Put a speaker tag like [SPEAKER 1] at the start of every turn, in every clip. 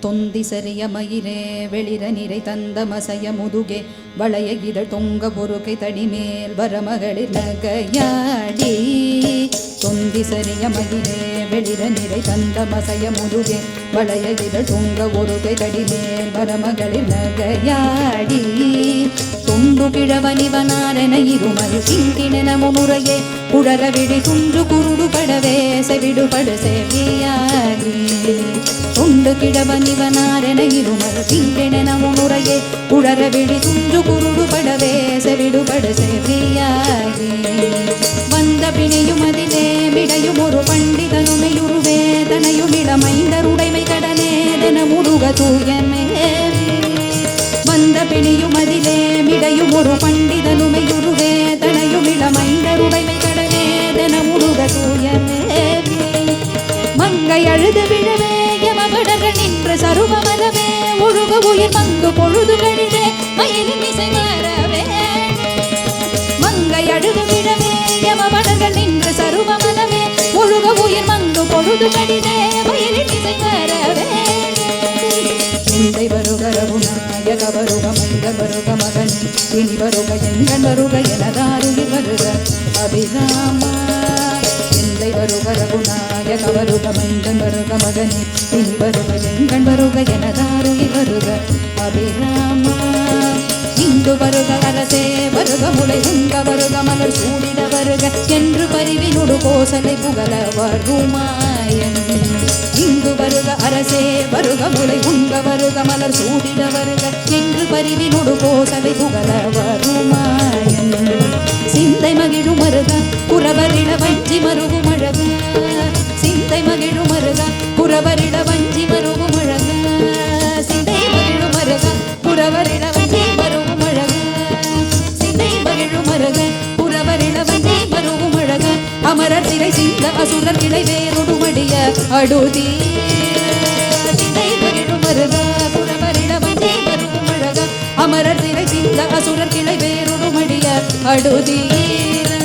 [SPEAKER 1] தொந்தி சரிய மயிரே வெளிர நிறை தந்த மசைய முதுகே வளைய இதழ் தொங்க பொறுக்கை தடிமேல் வரமகளிர் நகையாடி. தொந்தி சரிய மயிரே வெளிர நிறை தந்த மசைய முதுகே வளைய இதழ் தொங்க ஒருகை தடிமேல் வரமகளிர் நகையாடி. துண்டு கிழவனிவனாரென இருமரு கிண்டின முறையே குழற விழி துண்டு குருடு படவே செவிடுபடு செவியாகி தொண்டு கிழவனிவனாரென இருமரு கிண்டின முறையே குடர விழி துண்டு குருடு படவே செவிடுபடு செவியாகி. வந்த பிணியும் அதிலே மிடையும் ஒரு பண்டிதனுமையுருவே தனையும் இளமைந்தருடைமை கடனே தன முருக தூயமேவி வந்த பிணியும் அதிலே மிடையும் ஒரு பண்டிதனுமையுருவே தனையும் இளமைந்தருடைமை உயிர் பொழுது கழிதே மயிலின் இசை மாறவே. மங்கை அழுது மலர்கள் நின்று சருவ சருவமலவே முழுக உயிர் மங்கு பொழுது கழிதே மயிலின் இசை மாறவே. சிந்தை வருக ரகுநாயக வருக மைந்த வருக மகன் இனி வருக எங்கள் வருக எனதாருயிர் வருக. அபிராமா சிந்தை வருக ரகுநாயக வருக மந்தன் வருக மகனே இனி வருக எங்கள் வருக எனதாருயிர் வருக. அபிராமா இங்கு வருக அரசே வருக முளை உங்க வருக மலர் சூடிட வருக என்று பரிவினொடு கோசலை புகழ வருமாயன். இங்கு வருக அரசே வருக முளை உங்க வருக மலர் சூடிட வருக என்று பரிவினொடு கோசலை புகழ வருமாயன். சிந்தை மகிழும் மருக புறவரிட வஞ்சி மருகும் அழகு சிந்தை மகிழும் மருக புறவரிட வஞ்சி சிறை சிந்த அசுரர் கிளை வேறொடுமடிய அடுதி. சிந்தை மகிழும் மருக புறவரிட வஞ்சி மருகும் அழக. அமரர் சிறை சிந்த அசுரர் கிளை வேறொடுமடிய அடுதீர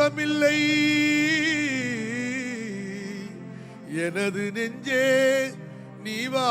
[SPEAKER 2] தெய்வமில்லை எனது நெஞ்சே நீவா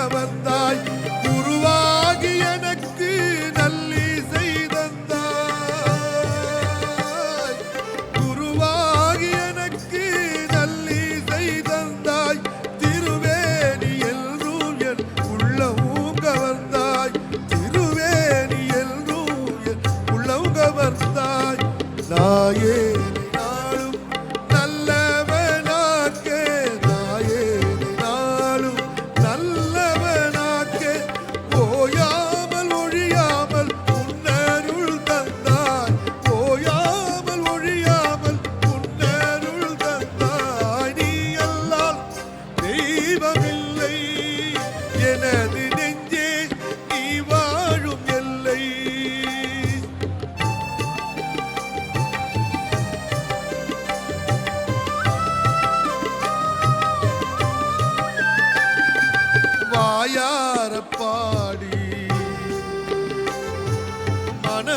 [SPEAKER 2] அவர்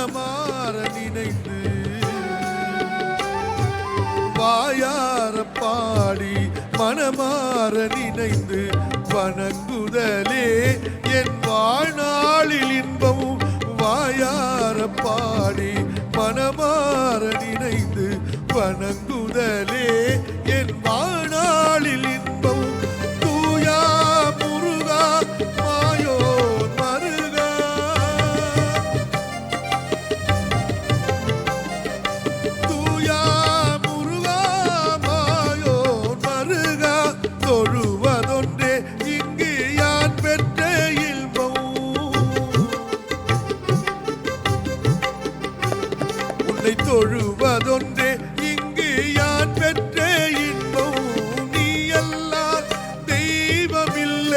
[SPEAKER 2] மனமாற நினைத்து வாயார பாடி மனமாற நினைந்து வணங்குதலே என் வாழ்நாளில் இன்பமும் வாயார பாடி மனமாற நினைந்து வணங்குதலே என்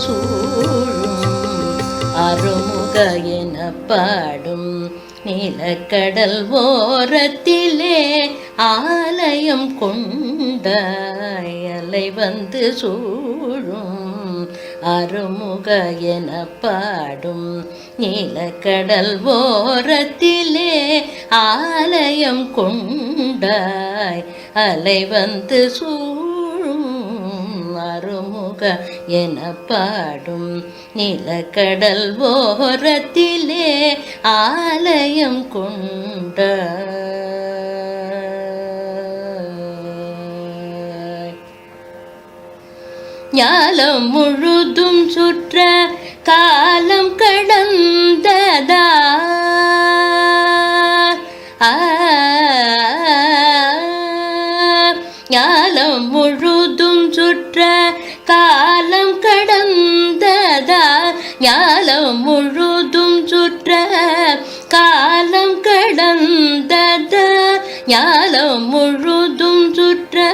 [SPEAKER 3] சூழும் அருமுக என பாடும் நிலக்கடல் ஓரத்திலே ஆலயம் கொண்ட அலை வந்து சூழும் அருமுக என பாடும் நீலக்கடல் ஓரத்திலே ஆலயம் கொண்டாய் அலை வந்து சூ அருமுக எனப்பாடும் நிலக்கடல் ஓரத்திலே ஆலயம் கொண்ட ஞாலம் முழுதும் சுற்ற கா உலகம் முழுதும் சுற்ற காலம் கடந்ததா. ஞாலம் முழுதும் சுற்ற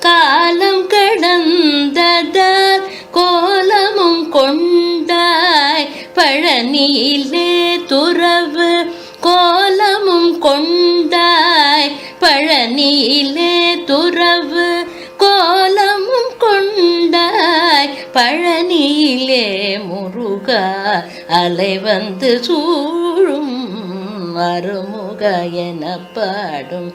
[SPEAKER 3] காலம் கடந்ததால் கோலமும் கொண்டாய் பழனியிலே துறவு. கோலமும் கொண்டாய் பழனியிலே துறவு. கோலமும் கொண்டாய் பழனியிலே முரு முருகா அலை வந்து சூழும் அருமுக என பாடும்